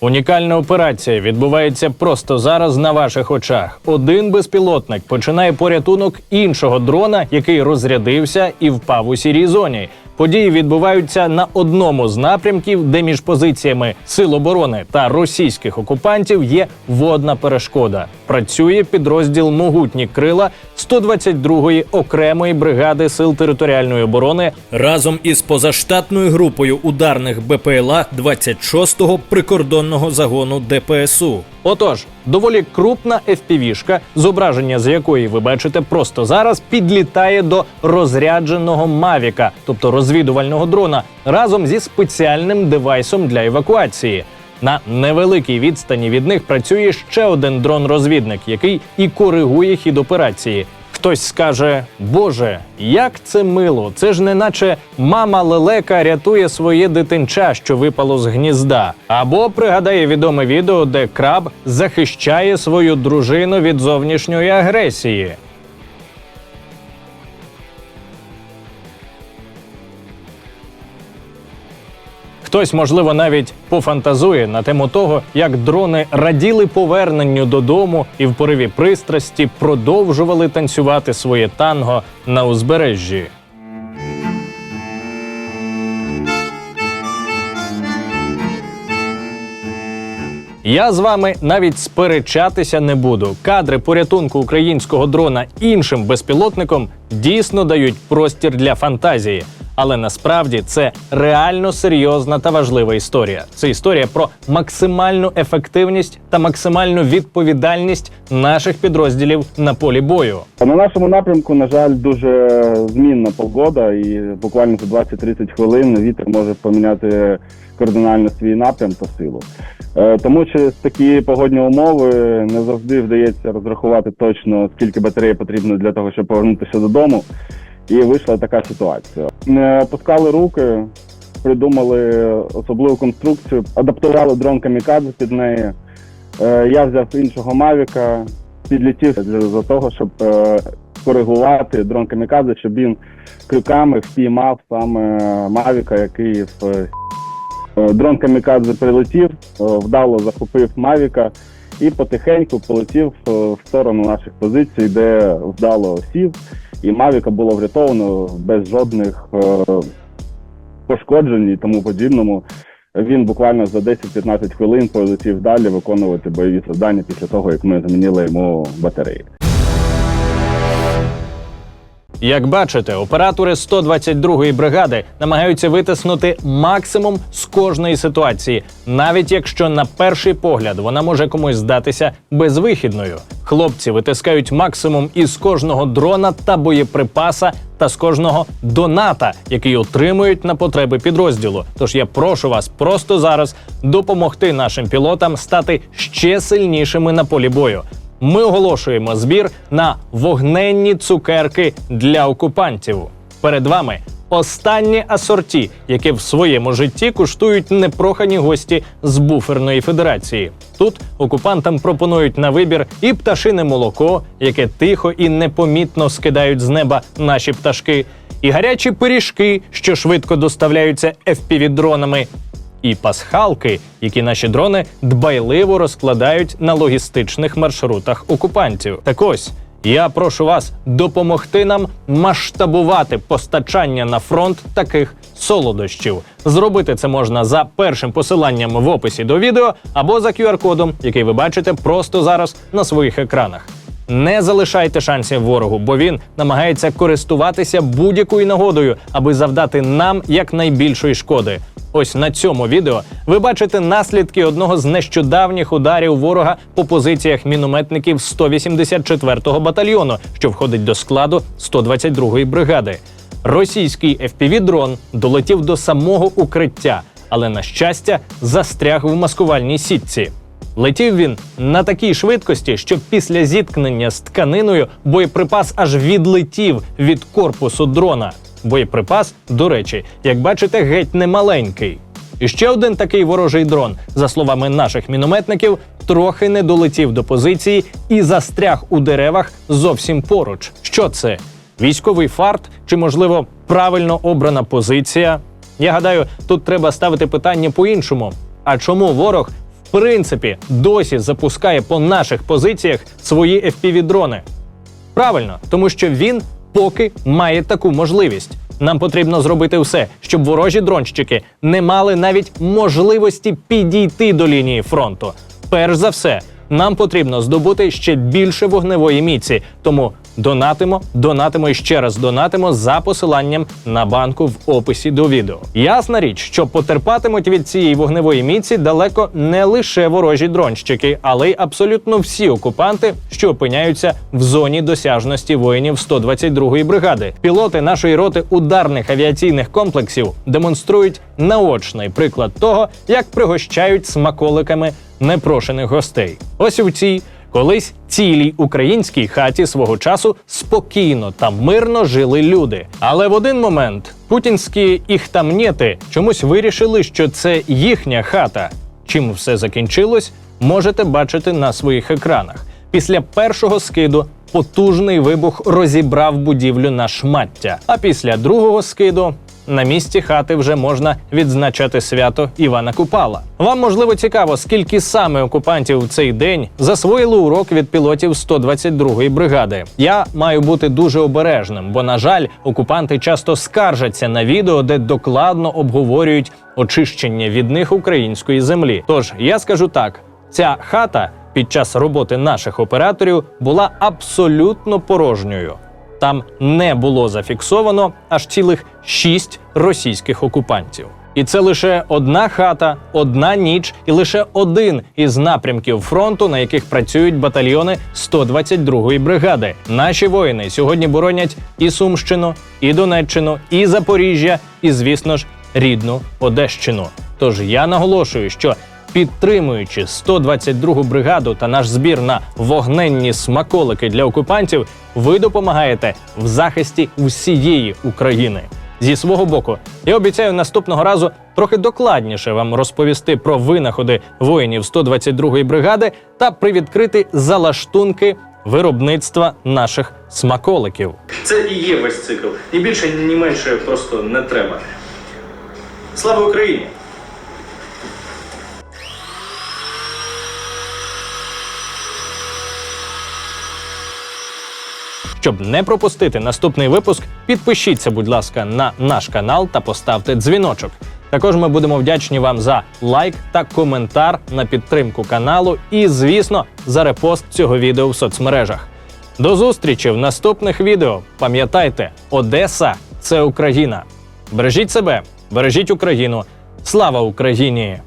Унікальна операція відбувається просто зараз на ваших очах. Один безпілотник починає порятунок іншого дрона, який розрядився і впав у сірій зоні. Події відбуваються на одному з напрямків, де між позиціями сил оборони та російських окупантів є водна перешкода. Працює підрозділ Могутні крила 122-ї окремої бригади сил територіальної оборони разом із позаштатною групою ударних БПЛА 26-го прикордонного загону ДПСУ. Отож, доволі крупна FPV-шка, зображення з якої ви бачите просто зараз, підлітає до розрядженого Мавіка, тобто розвідувального дрона, разом зі спеціальним девайсом для евакуації. На невеликій відстані від них працює ще один дрон-розвідник, який і коригує хід операції. Хтось скаже: Боже, як це мило! Це ж не наче мама лелека рятує своє дитинча, що випало з гнізда. Або пригадає відоме відео, де краб захищає свою дружину від зовнішньої агресії. Хтось, можливо, навіть пофантазує на тему того, як дрони раділи поверненню додому і в пориві пристрасті продовжували танцювати своє танго на узбережжі. Я з вами навіть сперечатися не буду. Кадри порятунку українського дрона іншим безпілотником дійсно дають простір для фантазії. Але насправді це реально серйозна та важлива історія. Це історія про максимальну ефективність та максимальну відповідальність наших підрозділів на полі бою. На нашому напрямку, на жаль, дуже змінна погода, і буквально за 20-30 хвилин вітер може поміняти кардинально свій напрям та силу. Е, Тому через такі погодні умови не завжди вдається розрахувати точно, скільки батареї потрібно для того, щоб повернутися додому. І вийшла така ситуація. Не опускали руки, придумали особливу конструкцію, адаптували дрон камікадзе під неї. Е, Я взяв іншого Мавіка, підлетів для того, щоб е, коригувати дрон камікадзе, щоб він крюками впіймав саме Мавіка, який в е, дрон камікадзе прилетів, вдало захопив Мавіка і потихеньку полетів е, в сторону наших позицій, де вдало сів, і Мавіка було врятовано без жодних е, пошкоджень і тому подібному. Він буквально за 10-15 хвилин полетів далі виконувати бойові завдання після того, як ми замінили йому батареї. Як бачите, оператори 122-ї бригади намагаються витиснути максимум з кожної ситуації, навіть якщо на перший погляд вона може комусь здатися безвихідною. Хлопці витискають максимум із кожного дрона та боєприпаса та з кожного доната, який отримують на потреби підрозділу. Тож я прошу вас просто зараз допомогти нашим пілотам стати ще сильнішими на полі бою. Ми оголошуємо збір на вогненні цукерки для окупантів. Перед вами останнє асорті, яке в своєму житті куштують непрохані гості з буферної федерації. Тут окупантам пропонують на вибір і пташине молоко, яке тихо і непомітно скидають з неба наші пташки, і гарячі пиріжки, що швидко доставляються FPV-дронами, і пасхалки, які наші дрони дбайливо розкладають на логістичних маршрутах окупантів. Так ось. Я прошу вас допомогти нам масштабувати постачання на фронт таких солодощів. Зробити це можна за першим посиланням в описі до відео або за QR-кодом, який ви бачите просто зараз на своїх екранах. Не залишайте шансів ворогу, бо він намагається користуватися будь-якою нагодою, аби завдати нам якнайбільшої шкоди. Ось на цьому відео ви бачите наслідки одного з нещодавніх ударів ворога по позиціях мінометників 184-го батальйону, що входить до складу 122-ї бригади. Російський FPV-дрон долетів до самого укриття, але на щастя застряг в маскувальній сітці. Летів він на такій швидкості, що після зіткнення з тканиною боєприпас аж відлетів від корпусу дрона. Боєприпас, до речі, як бачите, геть не маленький. І ще один такий ворожий дрон, за словами наших мінометників, трохи не долетів до позиції і застряг у деревах зовсім поруч. Що це? Військовий фарт чи, можливо, правильно обрана позиція? Я гадаю, тут треба ставити питання по-іншому. А чому ворог принципі досі запускає по наших позиціях свої FPV-дрони? Правильно, тому що він поки має таку можливість. Нам потрібно зробити все, щоб ворожі дронщики не мали навіть можливості підійти до лінії фронту. Перш за все, нам потрібно здобути ще більше вогневої міці. Тому донатимо, донатимо і ще раз донатимо за посиланням на банку в описі до відео. Ясна річ, що потерпатимуть від цієї вогневої міці далеко не лише ворожі дронщики, але й абсолютно всі окупанти, що опиняються в зоні досяжності воїнів 122-ї бригади. Пілоти нашої роти ударних авіаційних комплексів демонструють наочний приклад того, як пригощають смаколиками непрошених гостей. Ось у цій колись цілій українській хаті свого часу спокійно та мирно жили люди. Але в один момент путінські іхтамнєти чомусь вирішили, що це їхня хата. Чим все закінчилось, можете бачити на своїх екранах. Після першого скиду потужний вибух розібрав будівлю на шмаття. А після другого скиду на місці хати вже можна відзначати свято Івана Купала. Вам можливо цікаво, скільки саме окупантів в цей день засвоїли урок від пілотів 122-ї бригади. Я маю бути дуже обережним, бо на жаль, окупанти часто скаржаться на відео, де докладно обговорюють очищення від них української землі. Тож я скажу так: ця хата під час роботи наших операторів була абсолютно порожньою. Там не було зафіксовано аж цілих шість російських окупантів. І це лише одна хата, одна ніч і лише один із напрямків фронту, на яких працюють батальйони 122-ї бригади. Наші воїни сьогодні боронять і Сумщину, і Донеччину, і Запоріжжя, і, звісно ж, рідну Одещину. Тож я наголошую, що підтримуючи 122-гу бригаду та наш збір на вогненні смаколики для окупантів, ви допомагаєте в захисті всієї України. Зі свого боку, я обіцяю наступного разу трохи докладніше вам розповісти про винаходи воїнів 122-ї бригади та привідкрити залаштунки виробництва наших смаколиків. Це і є весь цикл. Ні більше, ні менше просто не треба. Слава Україні! Щоб не пропустити наступний випуск, підпишіться, будь ласка, на наш канал та поставте дзвіночок. Також ми будемо вдячні вам за лайк та коментар на підтримку каналу і, звісно, за репост цього відео в соцмережах. До зустрічі в наступних відео. Пам'ятайте, Одеса це Україна. Бережіть себе, бережіть Україну. Слава Україні!